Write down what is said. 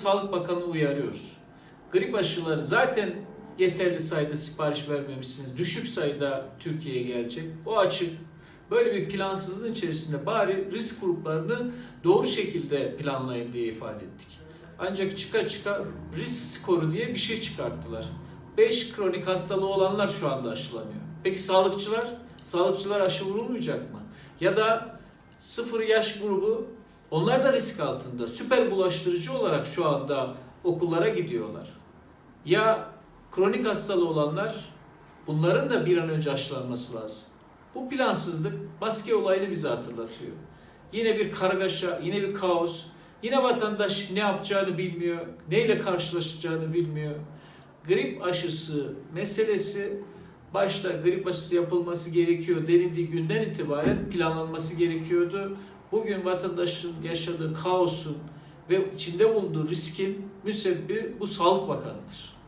Sağlık Bakanı uyarıyoruz. Grip aşıları zaten yeterli sayıda sipariş vermemişsiniz. Düşük sayıda Türkiye'ye gelecek. O açık. Böyle bir plansızlığın içerisinde bari risk gruplarını doğru şekilde planlayın diye ifade ettik. Ancak çıka çıka risk skoru diye bir şey çıkarttılar. 5 kronik hastalığı olanlar şu anda aşılanıyor. Peki sağlıkçılar? Sağlıkçılar aşı vurulmayacak mı? Ya da sıfır yaş grubu onlar da risk altında. Süper bulaştırıcı olarak şu anda okullara gidiyorlar. Ya kronik hastalığı olanlar bunların da bir an önce aşılanması lazım. Bu plansızlık maske olayını bize hatırlatıyor. Yine bir kargaşa, yine bir kaos. Yine vatandaş ne yapacağını bilmiyor, neyle karşılaşacağını bilmiyor. Grip aşısı meselesi başta grip aşısı yapılması gerekiyor denildiği günden itibaren planlanması gerekiyordu. Bugün vatandaşın yaşadığı kaosun ve içinde bulunduğu riskin müsebbibi bu Sağlık Bakanı'dır.